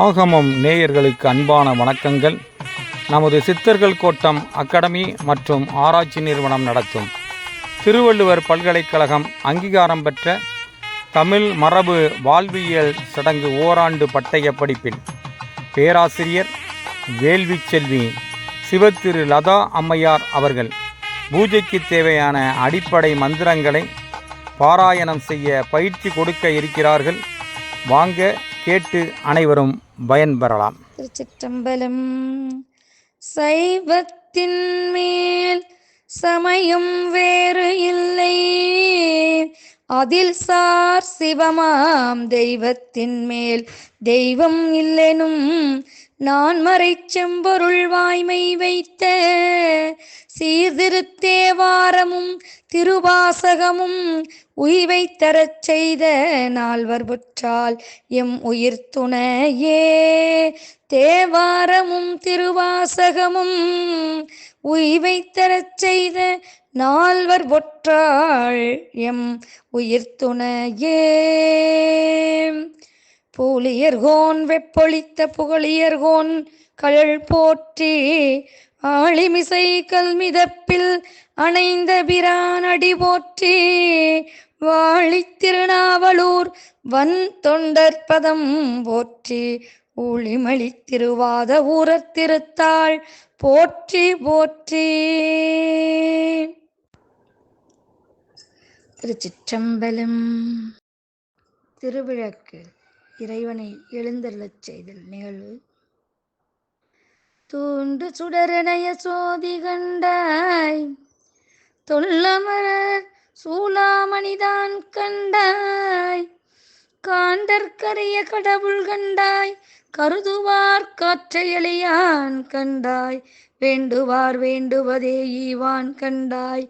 ஆகமம் நேயர்களுக்கு அன்பான வணக்கங்கள். நமது சித்தர்கள் கோட்டம் அகாடமி மற்றும் ஆராய்ச்சி நிறுவனம் நடத்தும். திருவள்ளுவர் பல்கலைக்கழகம் அங்கீகாரம் பெற்ற தமிழ் மரபு வாழ்வியல் சடங்கு ஓராண்டு பட்டய படிப்பில் பேராசிரியர் வேள்வி செல்வி சிவத்திரு லதா அம்மையார் அவர்கள் பூஜைக்கு தேவையான அடிப்படை மந்திரங்களை பாராயணம் செய்ய பயிற்சி கொடுக்க இருக்கிறார்கள். வாங்க கேட்டு அனைவரும் பயன்பெறலாம். திருச்சிற்றம்பலம். சைவத்தின் மேல் சமயம் வேறு இல்லை. அதில் சார் சிவமாம் தெய்வத்தின் மேல். தெய்வம் இல்லெனும் நான் மறை செம்பொருள் வாய்மை வைத்த சீர்திருத்தேவாரமும் திருவாசகமும் உய்வை தரச் செய்த நால்வர் புற்றால் எம் உயிர் துணையே. தேவாரமும் திருவாசகமும் உய்வை தரச் செய்த நால்வர் ஒற்றாள் எம் உயிர் துணையே. பூலியர்கோன் வெப்பொழித்த புகழியர்கோன் கழல் போற்றி ஆளிமிசை கல்மிதப்பில் அணைந்த பிரானடி போற்றி வாழித் திருநாவலூர் வன் தொண்டற்பதம் போற்றி ஊழிமளி திருவாத ஊரத் திருத்தாள் போற்றி போற்றி. திருச்சிற்றம்பலம் திருவிளக்கு இறைவனை எழுந்தருளச் செய்தல் நிகழ்வு. தூண்டு சுடரணைய சோதி கண்டாய் தொல்லமரர் சூளாமணிதான் கண்டாய் காண்டற்கரிய கடவுள் கண்டாய் கருதுவார் காற்றையலியான் கண்டாய் வேண்டுவார் வேண்டுவதே ஈவான் கண்டாய்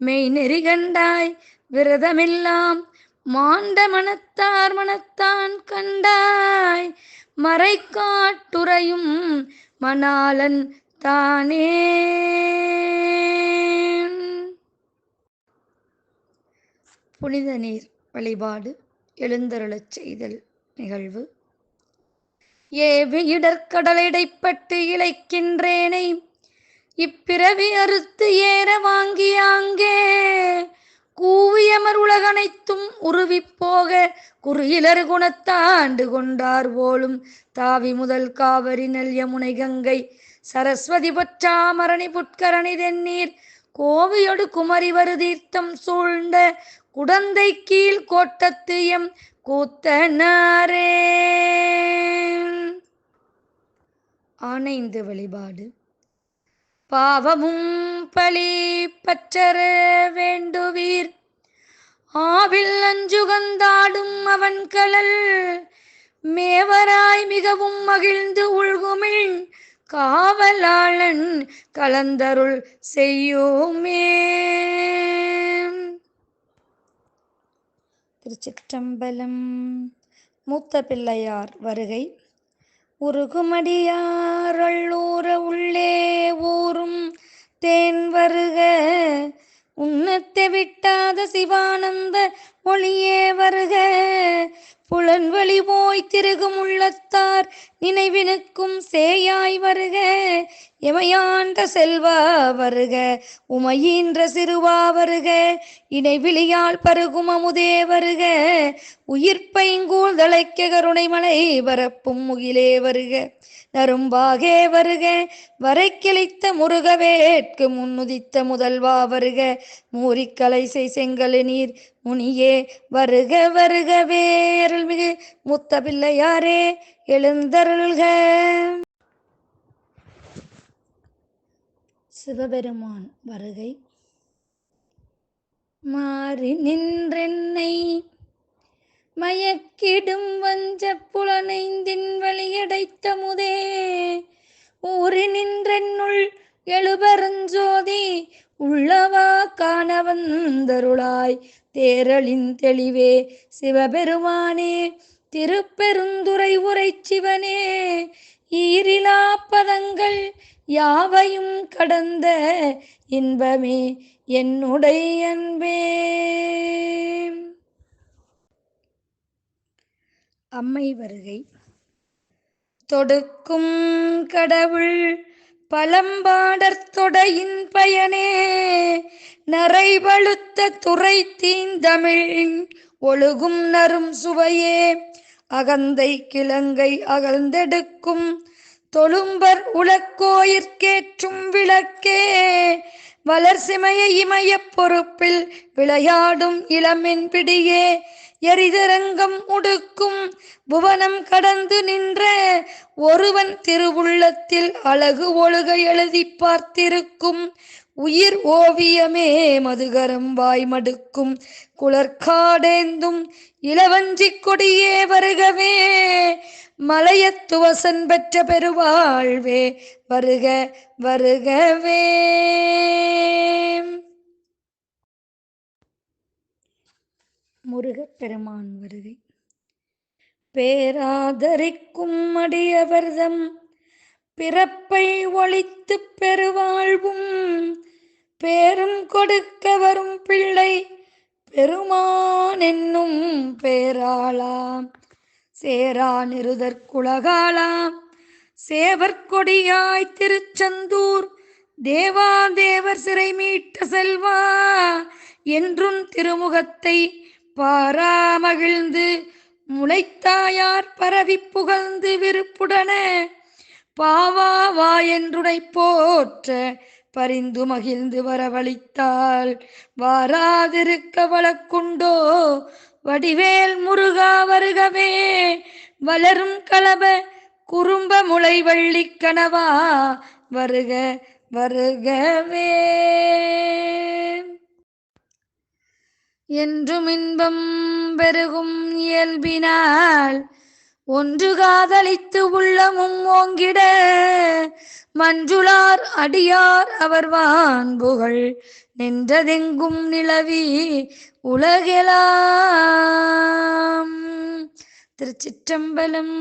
மெய் நெறி கண்டாய் விரதமெல்லாம் மாண்ட மனத்தார் மனத்தான் கண்டாய். மறைக்காட்டுறையும் மணாலன் தானே. புனித நீர் வழிபாடு எழுந்தருளச் செய்தல் நிகழ்வு. ஏவி இடர்கடலிடைப்பட்டு இழைக்கின்றேனை இப்பிறவி அறுத்து ஏற வாங்கியாங்கே. உலகனைத்தும் உருவிப்போக போக குறியிலர் குணத்தாண்டு கொண்டார் போலும். தாவி முதல் காவிரி நெல் யமுனை கங்கை சரஸ்வதி பற்றாமரணி புட்கரணி தென்னீர் கோவியொடு குமரி வரு தீர்த்தம் சூழ்ந்த குடந்தை கீழ் கோட்டத்து எம் கூத்தனாரே ஆனைந்து வழிபாடு. பாவமும் பழி பற்றற வேண்டுவீர். ஆவில் அஞ்சுகந்தாடும் அவன் கலல். மேவராய் மிகவும் மகிழ்ந்து உள்குமிழ். காவலாளன் கலந்தருள் செய்யோமே. திருச்சிற்றம்பலம். மூத்த பிள்ளையார் வருகை. உருகுமடியாரள்ளூர உள்ளே ஊரும் தேன் வருக. உன்னத்தை விட்டாத சிவானந்த ஒளியே வருக. புலன்வழி போய் திருகும் உள்ளத்தார் நினைவினுக்கும் சேயாய் வருக. எமையாண்ட செல்வா வருக உமையின்ற சிறுவா வருக. இணைவிழியால் பருகும் அமுதே வருக. உயிர்ப்பைங்கூழ் தழைக்க கருணைமலை வரப்பும் முகிலே வருக. நரும்பாகே வருக. வரை கிளைத்த முருகவேற்கு முன்னுதித்த முதல்வா வருக. மூரிக்கலை செங்கல் நீர் முனியே. வருக வருகவே அருள்மிகு முத்த பிள்ளையாரே எழுந்தருள்க. சிவபெருமான் வருகை. மாறி நின்றென்னை மயக்கிடும் வஞ்ச புலனைந்தின் வழியடைத்த முதே. ஊறி நின்றென்னுள் எழுபரஞ்சோதி உள்ளவா காண வந்தருளாய். தேரளின் தெளிவே சிவபெருமானே திருப்பெருந்துரை உரை சிவனே. ஈரிலா பதங்கள் யாவையும் கடந்த இன்பமே என்னுடைய அன்பே. அம்மை வருகை. தொடுக்கும் கடவுள் பலம்பாடற் தொடையின் பயனே நரைவழுத்த துறை தீந்தமிழ் ஒழுகும் நரும் சுவையே அகந்தை கிழங்கை அகழ்ந்தெடுக்கும் தொழும்பர் உலக்கோயிற்கேற்றும் விளக்கே வளர்சிமைய இமயப் பொறுப்பில் விளையாடும் இளமின் பிடியே எரிதரங்கம் உடுக்கும் புவனம் கடந்து நின்ற ஒருவன் திருவுள்ளத்தில் அழகு ஒழுக எழுதி பார்த்திருக்கும். உயிர் ஓவியமே மதுகரம் வாய் மடுக்கும். குளர்காடேந்தும் இளவஞ்சி கொடியே வருகவே. மலையத்துவசன் பெற்ற பெருவாழ்வே வருக வருகவே. முருகப்பெருமான் வருகை. பேராதரிக்கும் அடியவர்தம். பிறப்பை ஒழித்து பெருவாழ்வும். பேரும் கொடுக்க வரும் பிள்ளை பெருமான் என்னும் பேராளாம். சேரா நிருதற்குலகாளாம் சேவற்கொடியாய் திருச்செந்தூர். தேவா தேவர் சிறை மீட்ட செல்வா. என்றும் திருமுகத்தை பாராமகிழ்ந்து முளைத்தாயார் பரவி புகழ்ந்து விருப்புடன பாவா வா என்றுனை போற்ற பரிந்து மகிழ்ந்து வரவழைத்தால் வாராதிருக்க வழக்குண்டோ வடிவேல் முருகா வருகவே வளரும் கலப குறும்ப முளை வள்ளி கனவா வருக வருகவே. என்றும் இன்பம் பெருகும் இயல்பினால் ஒன்று காதலித்து உள்ளமும் ஓங்கிட மஞ்சுளார் அடியார் அவர் வான்புகள் நின்றதெங்கும் நிலவி உலகெலாம். திருச்சிற்றம்பலம்